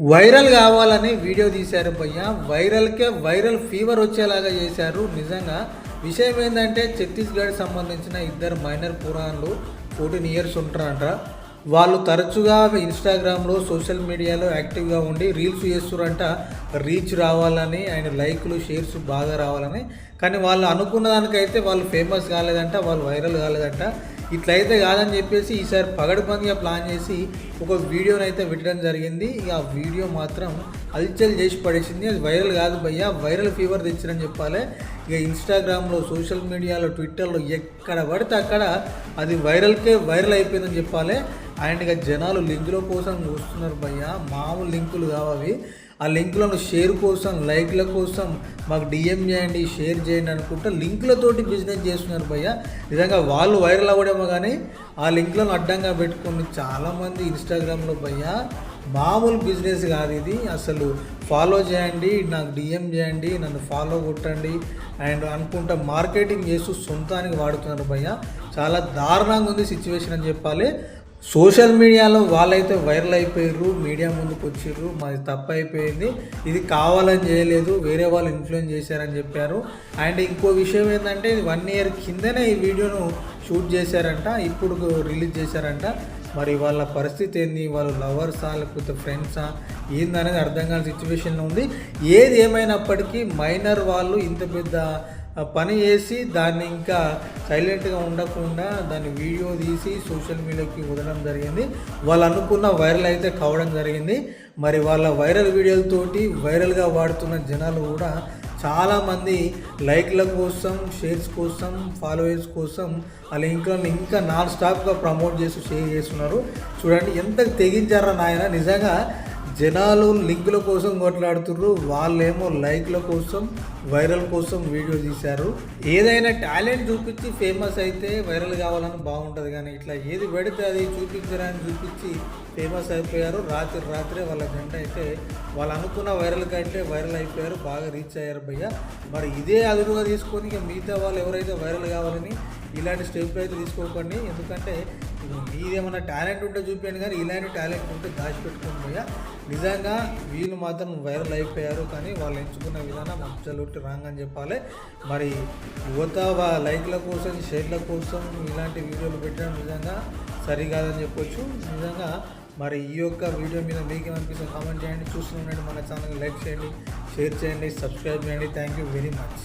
Viral కావాలని video తీశారు భయ్య. వైరల్కే వైరల్ ఫీవర్ వచ్చేలాగా చేశారు. నిజంగా విషయం ఏంటంటే ఛత్తీస్గఢ్ సంబంధించిన ఇద్దరు మైనర్ పురాణులు ఫోర్టీన్ ఇయర్స్ ఉంటారంట. వాళ్ళు తరచుగా ఇన్స్టాగ్రామ్లో సోషల్ మీడియాలో యాక్టివ్గా ఉండి రీల్స్ చేస్తురంట. రీచ్ రావాలని ఆయన లైక్లు షేర్స్ బాగా రావాలని. కానీ వాళ్ళు అనుకున్న దానికైతే వాళ్ళు ఫేమస్ కాలేదంట వాళ్ళు వైరల్ కాలేదంట. ఇట్లయితే కాదని చెప్పేసి ఈసారి పగడబందిగా ప్లాన్ చేసి ఒక వీడియోని అయితే పెట్టడం జరిగింది. ఇక ఆ వీడియో మాత్రం హల్చల్ చేసి పడేసింది. అది వైరల్ కాదు భయ్య వైరల్ ఫీవర్ తెచ్చిందని చెప్పాలి. ఇక ఇన్స్టాగ్రామ్లో సోషల్ మీడియాలో ట్విట్టర్లో ఎక్కడ పడితే అక్కడ అది వైరల్కే వైరల్ అయిపోయిందని చెప్పాలి. అండ్ ఇక జనాలు లింకుల కోసం చూస్తున్నారు భయ్య. మామూలు లింకులు కావవి ఆ లింకులను షేర్ కోసం లైక్ల కోసం మాకు డిఎం చేయండి షేర్ చేయండి అనుకుంటా లింకులతోటి బిజినెస్ చేస్తున్నారు భయ్య. నిజంగా వాళ్ళు వైరల్ అవ్వడేమో కానీ ఆ లింక్లను అడ్డంగా పెట్టుకుని చాలామంది ఇన్స్టాగ్రామ్లో భయ్య మామూలు బిజినెస్ కాదు ఇది. అసలు ఫాలో చేయండి నాకు డిఎం చేయండి నన్ను ఫాలో కొట్టండి అండ్ అనుకుంటా మార్కెటింగ్ చేస్తూ సొంతానికి వాడుతున్నారు భయ్య. చాలా దారుణంగా ఉంది సిచ్యువేషన్ అని చెప్పాలి. సోషల్ మీడియాలో వాళ్ళైతే వైరల్ అయిపోయారు మీడియా ముందుకు వచ్చిర్రు మాది తప్పు అయిపోయింది ఇది కావాలని చేయలేదు వేరే వాళ్ళు ఇన్ఫ్లుయెన్స్ చేశారని చెప్పారు. అండ్ ఇంకో విషయం ఏంటంటే వన్ ఇయర్ కిందనే ఈ వీడియోను షూట్ చేశారంట ఇప్పుడు రిలీజ్ చేశారంట. మరి వాళ్ళ పరిస్థితి ఏంది? వాళ్ళు లవర్సా లేకపోతే ఫ్రెండ్సా ఏందనేది అర్థం కాని సిచ్యువేషన్లో ఉంది. ఏది ఏమైనప్పటికీ మైనర్ వాళ్ళు ఇంత పెద్ద పని చేసి దాన్ని ఇంకా సైలెంట్గా ఉండకుండా దాన్ని వీడియో తీసి సోషల్ మీడియాకి వదలడం జరిగింది. వాళ్ళు అనుకున్న వైరల్ అయితే కావడం జరిగింది. మరి వాళ్ళ వైరల్ వీడియోలతోటి వైరల్గా వాడుతున్న జనాలు కూడా చాలామంది లైక్ల కోసం షేర్స్ కోసం ఫాలోవర్స్ కోసం వాళ్ళ ఇంకా ఇంకా నాన్ స్టాప్గా ప్రమోట్ చేసి షేర్ చేస్తున్నారు. చూడండి ఎంత తెగించారా నాయన. నిజంగా జనాలు లింకుల కోసం కొట్లాడుతుర్రు వాళ్ళేమో లైక్ల కోసం వైరల్ కోసం వీడియో తీశారు. ఏదైనా టాలెంట్ చూపించి ఫేమస్ అయితే వైరల్ కావాలని బాగుంటుంది కానీ ఇట్లా ఏది పెడితే అది చూపించరాని చూపించి ఫేమస్ అయిపోయారు. రాత్రి రాత్రే వాళ్ళ జంట అయితే వాళ్ళు అనుకున్న వైరల్ కంటే వైరల్ అయిపోయారు బాగా రీచ్ అయ్యారు భయ్య. మరి ఇదే అదునుగా తీసుకొని ఇక మిగతా వాళ్ళు ఎవరైతే వైరల్ కావాలని ఇలాంటి స్టెప్లు అయితే తీసుకోకండి. ఎందుకంటే మీదేమైనా మీదేమన్నా టాలెంట్ ఉంటే చూపించండి కానీ ఇలాంటి టాలెంట్ ఉంటే దాచిపెట్టుకుని పోయా నిజంగా వీళ్ళు మాత్రం వైరల్ అయిపోయారు కానీ వాళ్ళు ఎంచుకున్న విధానం అబ్జల్యూట్ రాంగ్ అని చెప్పాలి. మరి యువత లైక్ల కోసం షేర్ల కోసం ఇలాంటి వీడియోలు పెట్టడం నిజంగా సరికాదని చెప్పొచ్చు. నిజంగా మరి ఈ యొక్క వీడియో మీద మీకు కామెంట్ చేయండి. చూస్తూ ఉండండి మన ఛానల్ లైక్ చేయండి షేర్ చేయండి సబ్స్క్రైబ్ చేయండి. Thank you very much.